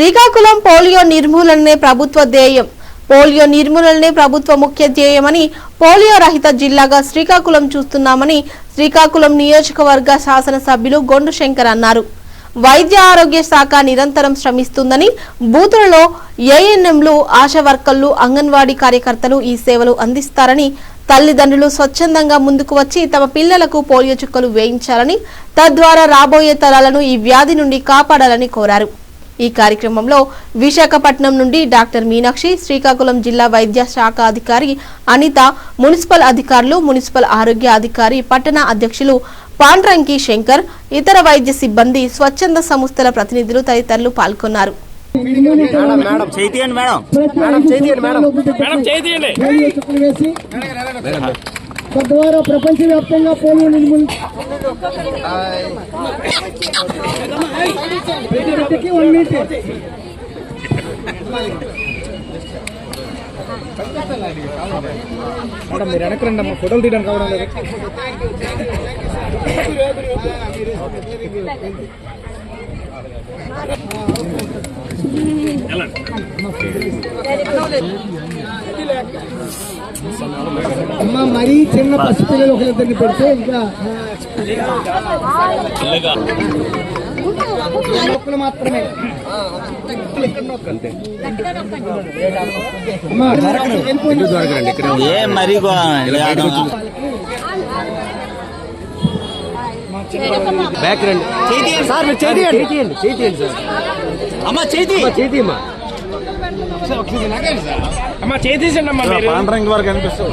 Srikakulam polio నిర్మూలనే ప్రభుత్వ ధ్యేయం. Polio నిర్మూలననే ప్రభుత్వ ముఖ్య ధ్యేయమని పోలియో రహిత జిల్లాగా శ్రీకాకుళం చూస్తున్నామని శ్రీకాకుళం నియోజకవర్గ శాసనసభ్యులు గొండు శంకర్ అన్నారు. వైద్య ఆరోగ్య శాఖ నిరంతరం శ్రమిస్తుందని బూతులలో ఏఎన్ఎంలు ఆశా వర్కర్లు అంగన్వాడీ కార్యకర్తలు ఈ సేవలు అందిస్తారని తల్లిదండ్రులు స్వచ్ఛందంగా ముందుకు వచ్చి తమ పిల్లలకు పోలియో చుక్కలు వేయించాలని తద్వారా రాబోయే తరాలను ఈ వ్యాధి నుండి కాపాడాలని కోరారు. ఈ కార్యక్రమంలో విశాఖపట్నం నుండి డాక్టర్ మీనాక్షి శ్రీకాకుళం జిల్లా వైద్య శాఖ అధికారి అనిత మున్సిపల్ అధికారులు మున్సిపల్ ఆరోగ్య అధికారి పట్టణ అధ్యక్షులు పాండ్రంకి శంకర్ ఇతర వైద్య సిబ్బంది స్వచ్ఛంద సంస్థల ప్రతినిధులు తదితరులు పాల్గొన్నారు మేడం మేడం మేడం తద్వారా ప్రపంచవ్యాప్తంగా పోలియో నిర్మూలన ప్రతి బిడ్డకి వన్ మీటర్ మేడం మీరు వెనక్కి రండి అమ్మా ఫోటోలు తీయడానికి కావడం లేదు. అమ్మ మరీ చిన్న పసిపిల్లలు ఒకరిద్దరిని పెడితే ఇంకా ఒక్కరు మాత్రమే అమ్మా, వెళ్ళిపోండి. ఏ మరి గో- బ్యాక్ రండి చేతియండి సార్ మీరు చేతియండి చేతియండి చేతియండి సార్ అమ్మ చేతి చేతి అమ్మా అమ్మా చేసేసండి అమ్మా పాండ్రంగి వరకు కనిపిస్తుంది